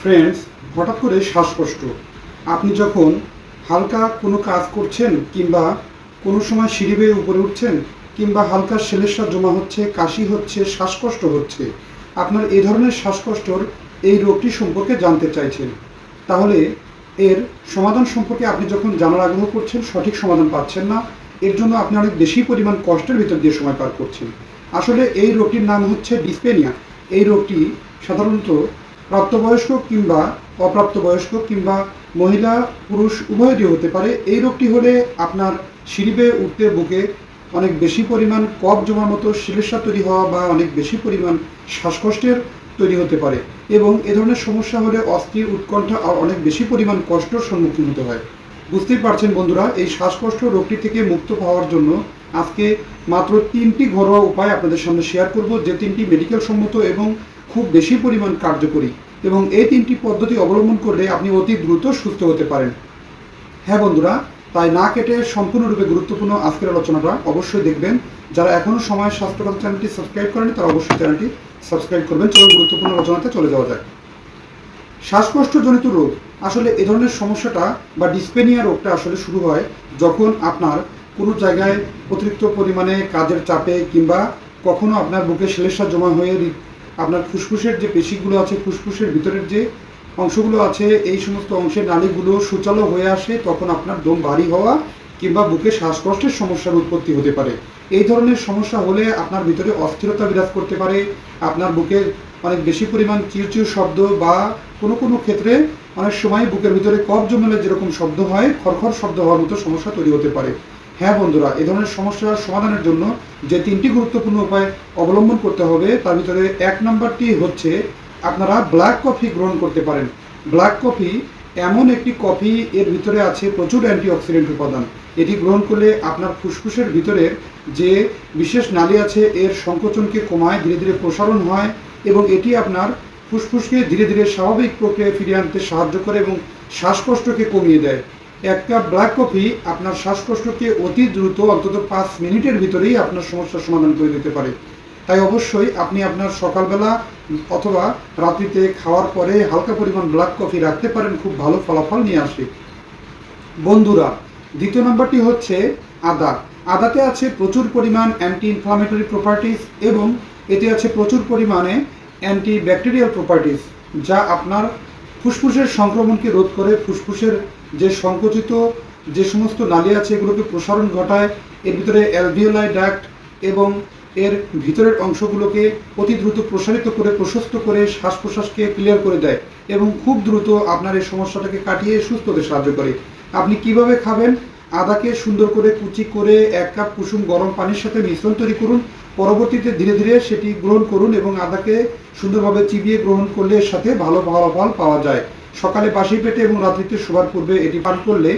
Friends হঠাৎ করে শ্বাসকষ্ট। আপনি যখন হালকা কোনো কাজ করছেন কিংবা কোনো সময় সিঁড়ি বেয়ে উপরে উঠছেন কিংবা হালকা সেলেসা জমা হচ্ছে, কাশি হচ্ছে, শ্বাসকষ্ট হচ্ছে, আপনার এই ধরনের শ্বাসকষ্টর এই রোগটি সম্পর্কে জানতে চাইছেন। তাহলে এর সমাধান সম্পর্কে আপনি যখন জানার আগ্রহ করছেন, সঠিক সমাধান পাচ্ছেন না, এর জন্য আপনি অনেক বেশি পরিমাণ কষ্টের ভিতর দিয়ে সময় পার করছেন। আসলে এই রোগটির নাম হচ্ছে ডিসপেনিয়া। এই রোগটি সাধারণত প্রাপ্তবয়স্ক কিংবা অপ্রাপ্তবয়স্ক কিংবা মহিলা, পুরুষ, উভয়েরই হতে পারে। এই রোগটি হলে আপনার সিঁড়ি উঠতে বুকে অনেক বেশি পরিমাণ কফ জমার মতো শিলেসা তৈরি হওয়া বা অনেক বেশি পরিমাণ শ্বাসকষ্টের তৈরি হতে পারে এবং এ ধরনের সমস্যা হলে অস্থির উৎকণ্ঠা আর অনেক বেশি পরিমাণ কষ্টর সম্মুখীন হতে হয়। বুঝতেই পারছেন বন্ধুরা, এই শ্বাসকষ্ট রোগটি থেকে মুক্ত পাওয়ার জন্য আজকে মাত্র তিনটি ঘরোয়া উপায় আপনাদের সামনে শেয়ার করব, যে তিনটি মেডিকেল সম্মত এবং খুব বেশি পরিমাণ কার্যকরী এবং এই তিনটি পদ্ধতি অবলম্বন করলে আপনি অতি দ্রুত সুস্থ হতে পারেন। হ্যাঁ বন্ধুরা, তাই না কেটে সম্পূর্ণরূপে গুরুত্বপূর্ণ আজকের আলোচনাটা অবশ্যই দেখবেন। যারা এখনও সময় স্বাস্থ্যকর চ্যানেলটি সাবস্ক্রাইব করেনি তারা অবশ্যই চ্যানেলটি সাবস্ক্রাইব করবেন। চলো গুরুত্বপূর্ণ আলোচনাতে চলে যাওয়া যায় শ্বাসকষ্টজনিত রোগ, আসলে এ ধরনের সমস্যাটা বা ডিসপেনিয়া রোগটা আসলে শুরু হয় যখন আপনার কোনো জায়গায় অতিরিক্ত পরিমাণে কাজের চাপে কিংবা কখনো আপনার বুকে শ্লেষা জমা হয়ে আপনার ফুসফুসের যে পেশিগুলো আছে, ফুসফুসের ভিতরের যে অংশগুলো আছে, এই সমস্ত অংশের নালীগুলো সুচালো হয়ে আসে, তখন আপনার দম ভারী হওয়া কিংবা বুকে শ্বাসকষ্টের সমস্যার উৎপত্তি হতে পারে। এই ধরনের সমস্যা হলে আপনার ভিতরে অস্থিরতা বিরাজ করতে পারে, আপনার বুকে অনেক বেশি পরিমাণ চিরচির শব্দ বা কোনো কোনো ক্ষেত্রে অনেক সময় বুকের ভিতরে কফ জমেলে যেরকম শব্দ হয় খরখর শব্দ হওয়ার মতো সমস্যা তৈরি হতে পারে। হ্যাঁ বন্ধুরা, এ ধরনের সমস্যার সমাধানের জন্য যে তিনটি গুরুত্বপূর্ণ উপায় অবলম্বন করতে হবে, তার ভিতরে এক নম্বরটি হচ্ছে আপনারা ব্ল্যাক কফি গ্রহণ করতে পারেন। ব্ল্যাক কফি এমন একটি কফি এর ভিতরে আছে প্রচুর অ্যান্টিঅক্সিডেন্ট উপাদান। এটি গ্রহণ করলে আপনার ফুসফুসের ভিতরের যে বিশেষ নালী আছে, এর সংকোচনকে কমায়, ধীরে ধীরে প্রসারণ হয় এবং এটি আপনার ফুসফুসকে ধীরে ধীরে স্বাভাবিক প্রক্রিয়ায় ফিরিয়ে আনতে সাহায্য করে এবং শ্বাসকষ্টকে কমিয়ে দেয়। এক কাপ ব্ল্যাক কফি আপনার শ্বাসকষ্টকে অতি দ্রুত অন্তত পাঁচ মিনিটের ভিতরেই আপনার সমস্যার সমাধান করে দিতে পারে। তাই অবশ্যই আপনি আপনার সকালবেলা অথবা রাত্রিতে খাওয়ার পরে হালকা পরিমাণ ব্ল্যাক কফি রাখতে পারেন, খুব ভালো ফলাফল নিয়ে আসে। বন্ধুরা, দ্বিতীয় নম্বরটি হচ্ছে আদা। আদাতে আছে প্রচুর পরিমাণ অ্যান্টি ইনফ্লামেটরি প্রপার্টিস এবং এতে আছে প্রচুর পরিমাণে অ্যান্টি ব্যাকটেরিয়াল প্রপার্টিস যা আপনার ফুসফুসের সংক্রমণকে রোধ করে? ফুসফুসের যে সংকুচিত যে সমস্ত নালী আছে, এগুলোকে প্রসারণ ঘটায়, এর ভিতরে অ্যালভিওলাই ডাক্ট এবং এর ভিতরের অংশগুলোকে অতি দ্রুত প্রসারিত করে, প্রশস্ত করে শ্বাস প্রশ্বাসকে ক্লিয়ার করে দেয় এবং খুব দ্রুত আপনার এই সমস্যাটাকে কাটিয়ে সুস্থ হতে সাহায্য করে। আপনি কীভাবে খাবেন? আদাকে সুন্দর করে কুচি করে এক কাপ কুসুম গরম পানির সাথে মিশ্রণ তৈরি করুন। পরবর্তীতে ধীরে ধীরে সেটি গ্রহণ করুন এবং আদাকে সুন্দরভাবে চিবিয়ে গ্রহণ করলে এর সাথে ভালো ফলাফল পাওয়া যায়। সকালে বাসি পেটে এবং রাত্রিতে শোবার পূর্বে এটি পান করলে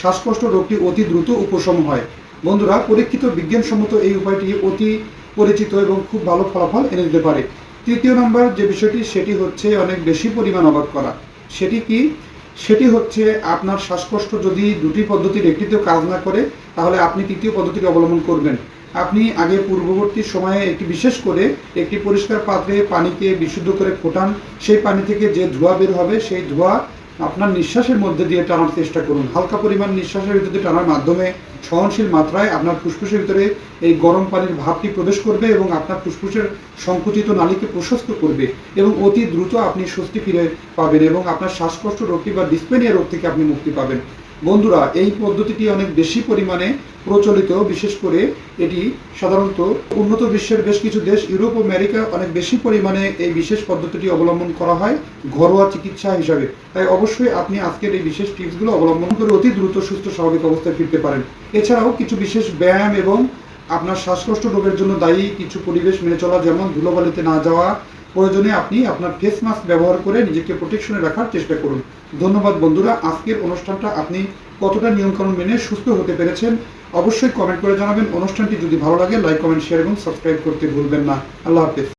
শ্বাসকষ্ট রোগটি অতি দ্রুত উপশম হয়। বন্ধুরা, পরীক্ষিত বিজ্ঞানসম্মত এই উপায়টি অতি পরিচিত এবং খুব ভালো ফলাফল এনে দিতে পারে। তৃতীয় নম্বর যে বিষয়টি, সেটি হচ্ছে অনেক বেশি পরিমাণ অবাক করা। সেটি কি? সেটি হচ্ছে আপনার শ্বাসকষ্ট যদি দুটি পদ্ধতির একটিতেও কাজ না করে, তাহলে আপনি তৃতীয় পদ্ধতিটি অবলম্বন করবেন। আপনি আগে পূর্ববর্তী সময়ে একটি বিশেষ করে একটি পরিষ্কার পাত্রে পানিকে বিশুদ্ধ করে ফোটান। সেই পানি থেকে যে ধোঁয়া বের হবে, সেই ধোঁয়া আপনার নিঃশ্বাসের মধ্যে দিয়ে টানার চেষ্টা করুন। হালকা পরিমাণ নিঃশ্বাসের ভিতরে টানার মাধ্যমে সহনশীল মাত্রায় আপনার ফুসফুসের ভিতরে এই গরম পানির ভাবটি প্রবেশ করবে এবং আপনার ফুসফুসের সংকুচিত নালীকে প্রশস্ত করবে এবং অতি দ্রুত আপনি স্বস্তি ফিরে পাবেন এবং আপনার শ্বাসকষ্ট রোগটি বা ডিসপেনিয়া রোগ থেকে আপনি মুক্তি পাবেন। বন্ধুরা, এই পদ্ধতিটি অনেক বেশি পরিমাণে প্রচলিত, বিশেষ করে এটি সাধারণত উন্নত বিশ্বের বেশ কিছু দেশ, ইউরোপ ও আমেরিকা অনেক বেশি পরিমাণে এই বিশেষ পদ্ধতিটি অবলম্বন করা হয় ঘরোয়া চিকিৎসা হিসাবে। তাই অবশ্যই আপনি আজকের এই বিশেষ টিপসগুলো অবলম্বন করে অতি দ্রুত সুস্থ, স্বাভাবিক অবস্থায় ফিরতে পারেন। এছাড়াও কিছু বিশেষ ব্যায়াম এবং আপনার শ্বাসকষ্ট রোগের জন্য দায়ী কিছু পরিবেশ মেনে চলা, যেমন ধুলোবালিতে না যাওয়া প্রয়োজনে আপনি আপনার ফেস মাস্ক ব্যবহার করে নিজেকে প্রোটেকশনে রাখার চেষ্টা করুন। ধন্যবাদ বন্ধুরা, আজকের অনুষ্ঠানটা আপনি কতটা নিয়মকানুন মেনে সুস্থ হতে পেরেছেন অবশ্যই কমেন্ট করে জানাবেন। অনুষ্ঠানটি যদি ভালো লাগে লাইক কমেন্ট শেয়ার এবং সাবস্ক্রাইব করতে ভুলবেন না। আল্লাহ হাফেজ।